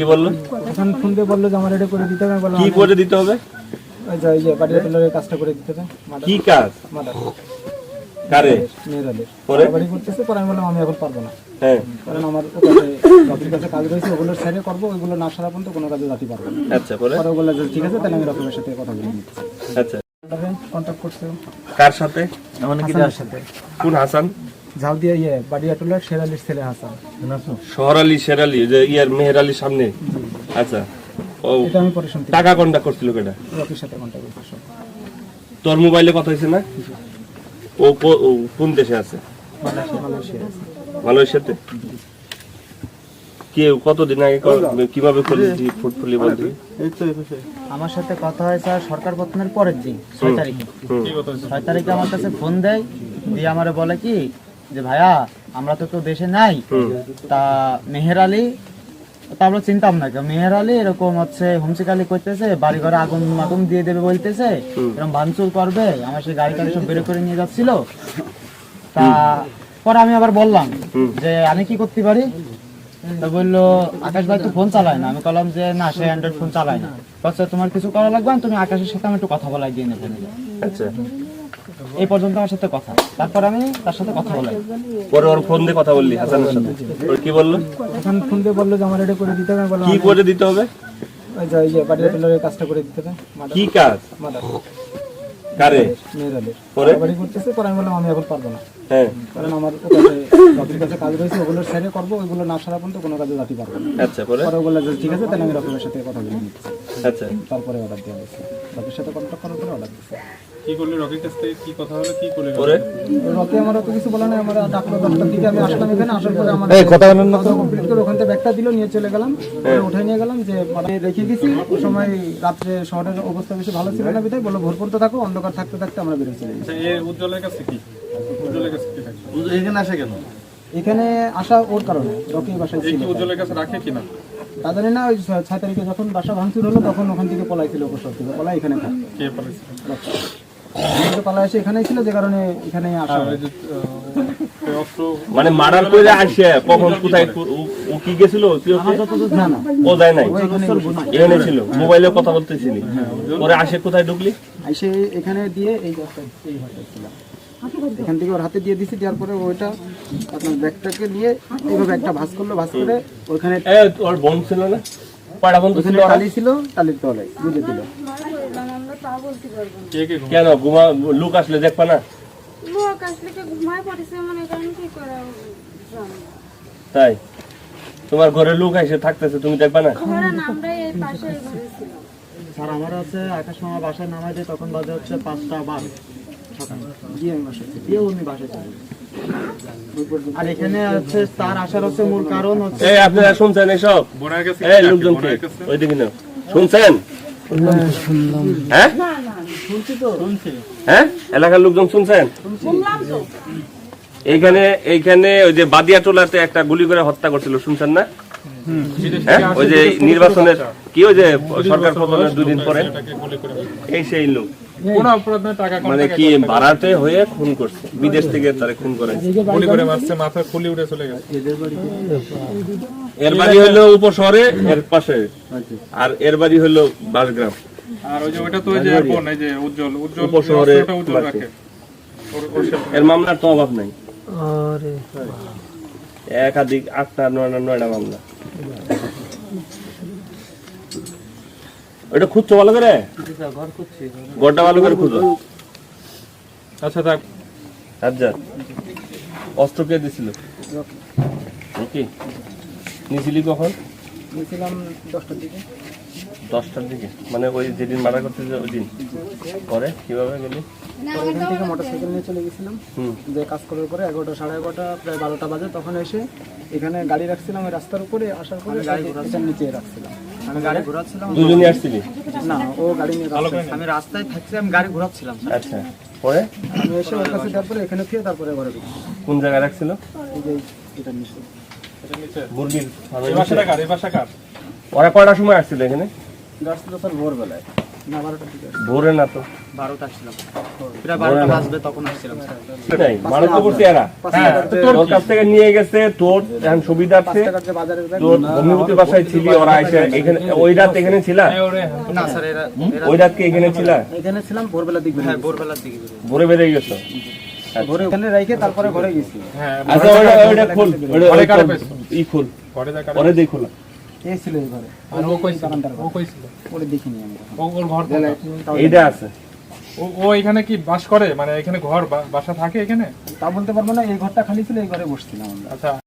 কি বলল? এখন ফোন দিয়ে বলল যে আমার এটা করে দিতে হবে বললাম কি করে দিতে হবে? ওই যে এই যে বাড়ির টেলারের কাজটা করে দিতে হবে কি কাজ? মাদার। কারে? মেয়েরাদের পরে? বাড়ি করতেছে পরে আমি বললাম আমি এখন পারব না। হ্যাঁ। কারণ আমার ওখানে কাছে কাজ রয়েছে ওগুলো সাইডে করব ওইগুলো না সারা পর্যন্ত কোনো কাজে যাতে পারব না। আচ্ছা পরে? পরে বলল যে ঠিক আছে তাহলে আমি রকমের সাথে কথা বলে নিচ্ছি। আচ্ছা। কন্ট্যাক্ট করছে কার সাথে? সাথে। কোন হাসান? ঝাউ ইয়ে বাড়ি টেলার শেরালির ছেলে হাসান। শহর আলী শের আলী যে ইয়ার মেহের আলীর সামনে? আচ্ছা। ও এটা আমি পরে শুনতে টাকা করছিল কেটা? রকির সাথে করছে সব তোর মোবাইলে কথা হয়েছে না? ও কোন দেশে আছে? Malaysia Malaysia. আছে মালয়েশিয়াতে? কে কতদিন আগে কর- কীভাবে খুলেছি ফুটফুলি বলতে আমার সাথে কথা হয় আর সরকার পতনের পরের দিন ছয় তারিখে। ছয় তারিখে আমার কাছে ফোন দেয় দিয়ে আমারে বলে কি যে ভাইয়া আমরা তো তো দেশে নাই। তা মেহের আলী তা আমরা চিন্তাম না কেউ। মেহের আলী এরকম হচ্ছে হুমসিকালি করতেছে বাড়ি ঘরে আগুন আগুন দিয়ে দেবে বলতেছে এরকম ভাঙচুর করবে আমার সেই গাড়ি টাড়ি সব বের করে নিয়ে যাচ্ছিল। তা পরে আমি আবার বললাম যে আমি কি করতে পারি? তা বলল আকাশ ভাই তো ফোন চালায় না। আমি বললাম যে না সে অ্যান্ড্রয়েড ফোন চালায় না। তোমার কিছু করা লাগবে না তুমি আকাশের সাথে আমি একটু কথা বলাই দিয়ে নেব। আচ্ছা। এই পর্যন্ত আমার সাথে কথা। তারপর আমি তার সাথে কথা বলাই। পরে ওর ফোন দিয়ে কথা বললি হাসানের সাথে। ওর কি বলল? এখন ফোন দিয়ে বলল যে আমার এটা করে দিতে হবে। কি করে দিতে হবে? ওই যে যে বাড়ির কাজটা করে দিতে হবে। কি কাজ? কারে? পরে? বাড়ি করতেছে পরে আমি বললাম আমি এখন পারব না। হ্যাঁ। কারণ আমার কাছে কাজ রয়েছে ওগুলো করব ওইগুলো না সারা পর্যন্ত কোনো কাজে পারব না। আচ্ছা পরে? পরে বলল ঠিক আছে তাহলে আমি রকমের সাথে কথা বলে নিচ্ছি। আচ্ছা। তারপরে অর্ডার দেওয়া হয়েছে। সাথে কন্ট্যাক্ট করার পরে অর্ডার দিচ্ছে কি করলে রকির কাছ থেকে কি কথা হলো কি করলে পরে রকি আমার অত কিছু বলা নাই আমার ডাকলো দশটার দিকে আমি আসলাম এখানে আসার পরে আমার কথা বলেন না কমপ্লিট করে ওখান থেকে ব্যাগটা দিল নিয়ে চলে গেলাম। উঠে নিয়ে গেলাম যে মানে রেখে গেছি। ওই সময় রাত্রে শহরের অবস্থা বেশি ভালো ছিল না বিধায় বলল ভোর পর্যন্ত থাকো অন্ধকার থাকতে থাকতে আমরা বেরিয়ে চলে গেছি। আচ্ছা উজ্জ্বলের কাছে কি? উজ্জ্বলের কাছে কি থাকে এখানে আসা ওর কারণে রকি বাসায় ছিল উজ্জ্বলের কাছে রাখে কিনা তা জানি না ওই ছয় তারিখে যখন বাসা ভাঙচুর হলো তখন ওখান থেকে পলাইছিল উপসর থেকে পলাই এখানে কে এসে এখানেই ছিল যে কারণে এখানেই আসা আর হয়। মানে মার্ডার করে আসে কখন কোথায় ও- কি গেছিল ও যায় নাই। এখানে ছিল মোবাইলে কথা বলতেছিলি। পরে আসে কোথায় ঢুকলি? এসে এখানে দিয়ে এই এখান থেকে ওর হাতে দিয়ে দিছি দেওয়ার পরে ওইটা আপনার ব্যাগটাকে নিয়ে এইভাবে একটা ভাঁজ করল ভাঁজ করে ওইখানে ওর বোন ছিল না? পাড়া বন্ধু ছিল? টালি ছিল টালির তলায় বুঝে দিল? কেন ঘুমা লোক আসলে দেখবা না? লোক আসলে কি ঘুমায় পড়েছে মনে করেন কি করে তাই? তোমার ঘরে লোক এসে থাকতেছে তুমি দেখবা না? আমরা এই পাশে ঘরে ছিলাম। স্যার আমার হচ্ছে আকাশ মামা বাসায় নামাই দেয় তখন বাজে হচ্ছে পাঁচটা বারো দিয়ে আমি বাসায় দিয়ে উনি বাসায় চলে আর এখানে হচ্ছে তার আসার হচ্ছে মূল কারণ হচ্ছে আপনারা শুনছেন এসব? বোনের কাছে এই কি রাখে? লোকজনকে ওইদিকে নাও। শুনছেন? হ্যাঁ হ্যাঁ এলাকার লোকজন শুনছেন এইখানে এইখানে ওই যে বাদিয়া টোলাতে একটা গুলি করে হত্যা করছিল শুনছেন না হ্যাঁ ওই যে নির্বাচনের কি ওই যে সরকার পতনের দুদিন পরে। এই সেই লোক কোন অপরাধে টাকা মানে কি ভাড়াতে হয়ে খুন করছে? বিদেশ থেকে তারা খুন করে গুলি করে মারছে মাথা খুলি উঠে চলে গেছে। এর বাড়ি হলো উপশহরে এর পাশে। আর এর বাড়ি হলো বাসগ্রাম। আর ওই যে ওটা তো ওই যে বোন এই যে উজ্জ্বল উজ্জ্বল উপশহরে উজ্জ্বল রাখে। ওর- ওর সাথে- এর মামলার তো অভাব নাই। একাধিক আটটা নয়টা নয়টা মামলা। ওটা খুঁজছো ভালো করে? গড়টা ভালো করে খুঁজো। আচ্ছা থাক। আচ্ছা অস্ত্র কে দিছিল? কি নিছিলি কখন? গেছিলাম দশটার দিকে। দশটার দিকে। মানে ওই যেদিন মারা করতে যে ওই দিন পরে কীভাবে গেলি? এখান থেকে মোটর সাইকেল নিয়ে চলে গেছিলাম। হুম। যে কাজ করার পরে এগারোটা সাড়ে এগারোটা প্রায় বারোটা বাজে তখন এসে এখানে গাড়ি রাখছিলাম ওই রাস্তার উপরে। আসার পরে এটার নিচে রাখছিলাম। আমি গাড়ি ঘোরাচ্ছিলাম। দুজনই আসছিলি? না ও গাড়ি নিয়ে আমি রাস্তায় থাকছি আমি গাড়ি ঘোরাচ্ছিলাম। আচ্ছা পরে? আমি এসে ওর কাছে তারপরে এখানে ফিরে তারপরে ঘরে ঢুকছি। কোন জায়গায় রাখছিল? এই যে এটা নিচে। মুরগির এই বাসাটা কার এই বাসা কার ওরা কয়টার সময় আসছিল এখানে? রাস্তাটা স্যার ভোরবেলায়। না বারোটার দিকে ভোরে না তো? বারোটা আসছিলাম। প্রায় বারোটা বাজবে তখন আসছিলাম নাই মারা তো করছে এরা। পাঁচ হ্যাঁ, টাকার যে- তোর কাছ থেকে নিয়ে গেছে তোর এখন সুবিধার্থে পাঁচ টাকার যে বাজারের ব্যাগ তোর ভূমিপতি বাসায় ছিলি ওরা এসে এখানে ওই রাত এখানে ছিলা? না স্যার এরা এরা ওই রাত কি এখানে ছিলা? এখানে ছিলাম ভোরবেলার দিকে হ্যাঁ ভোরবেলার দিকে ভোরে বেরিয়ে গেছো? ভোরে ওখানে রেখে তারপরে ঘরে গেছি। হ্যাঁ আচ্ছা ওইটা ওইটা খুল। ওইটা ঘরে কারে ওইটা পাইছো? ই খুল। ঘরে যা পরে দেই খোলা ছিল এই ঘরে। আর ও কই ও ঘরে। দেখিনি ও ওর ঘর এইটা আছে। ও ও এখানে কি বাস করে? মানে এখানে ঘর বা- বাসা থাকে এখানে? তা বলতে পারব না এই ঘরটা খালি ছিল এই ঘরে বসছিলাম আমরা। আচ্ছা।